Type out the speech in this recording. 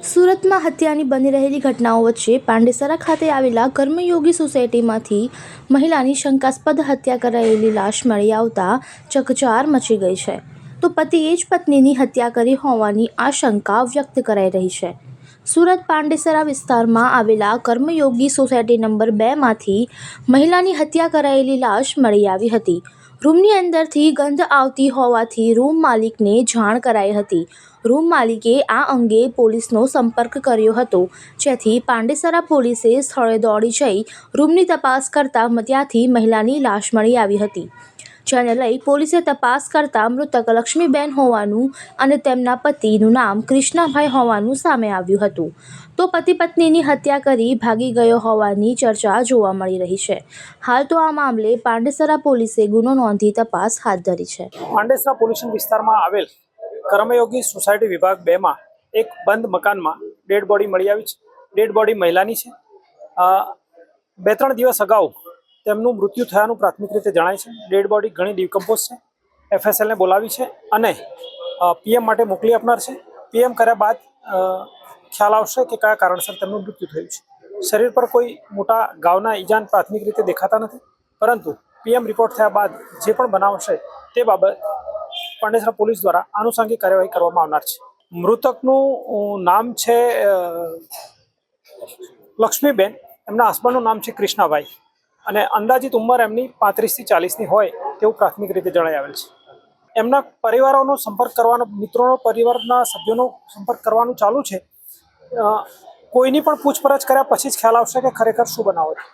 સુરતમાં હત્યાની બની રહેલી ઘટનાઓ વચ્ચે પાંડેસરા ખાતે આવેલા કર્મયોગી સોસાયટીમાંથી મહિલાની શંકાસ્પદ હત્યા કરાયેલી લાશ મળી આવતા ચકચાર મચી ગઈ છે. તો પતિએ જ પત્નીની હત્યા કરી હોવાની આશંકા વ્યક્ત કરાઈ રહી છે. સુરત પાંડેસરા વિસ્તારમાં આવેલા કર્મયોગી સોસાયટી નંબર બેમાંથી મહિલાની હત્યા કરાયેલી લાશ મળી આવી હતી. રૂમની અંદરથી ગંધ આવતી હોવાથી રૂમ માલિકને જાણ કરાઈ હતી. રૂમ માલિકે આ અંગે પોલીસનો સંપર્ક કર્યો હતો. જેથી પાંડેસરા પોલીસે સ્થળે દોડી જઈ રૂમની તપાસ કરતા ત્યાંથી મહિલાની લાશ મળી આવી હતી. જેને લઈ પોલીસે તપાસ કરતા મૃતક લક્ષ્મીબેન હોવાનું અને તેમના પતિનું નામ કૃષ્ણાભાઈ હોવાનું સામે આવ્યું હતું. તો પતિ પત્નીની હત્યા કરી ભાગી ગયો હોવાની ચર્ચા જોવા મળી રહી છે. હાલ તો આ મામલે પાંડેસરા પોલીસે ગુનો નોંધી તપાસ હાથ ધરી છે. પાંડેસરા પોલ્યુશન વિસ્તારમાં આવેલ કર્મયોગી સોસાયટી વિભાગ બેમાં એક બંધ મકાનમાં ડેડ બોડી મળી આવી છે. ડેડ બોડી મહિલાની છે. બે ત્રણ દિવસ અગાઉ તેમનું મૃત્યુ થયાનું પ્રાથમિક રીતે જણાય છે. ડેડ બોડી ઘણી ડિકમ્પોઝ છે. એફએસએલને બોલાવી છે અને પીએમ માટે મોકલી આપનાર છે. પીએમ કર્યા બાદ ખ્યાલ આવશે કે કયા કારણસર તેમનું મૃત્યુ થયું છે. શરીર પર કોઈ મોટા ગાવના ઈજાન પ્રાથમિક રીતે દેખાતા નથી. પરંતુ પીએમ રિપોર્ટ થયા બાદ જે પણ બનાવ હશે તે બાબત પાંડેસરા પોલીસ દ્વારા આનુષંગિક કાર્યવાહી કરવામાં આવનાર છે. મૃતકનું નામ છે લક્ષ્મીબેન. એમના હસબન્ડનું નામ છે કૃષ્ણાભાઈ. અને અંદાજિત ઉંમર એમની પાંત્રીસથી ચાલીસની હોય તેવું પ્રાથમિક રીતે જણાઈ આવેલ છે. એમના પરિવારોનો સંપર્ક કરવાનો, મિત્રોનો, પરિવારના સભ્યોનો સંપર્ક કરવાનું ચાલુ છે. કોઈની પણ પૂછપરછ કર્યા પછી જ ખ્યાલ આવશે કે ખરેખર શું બનાવો છે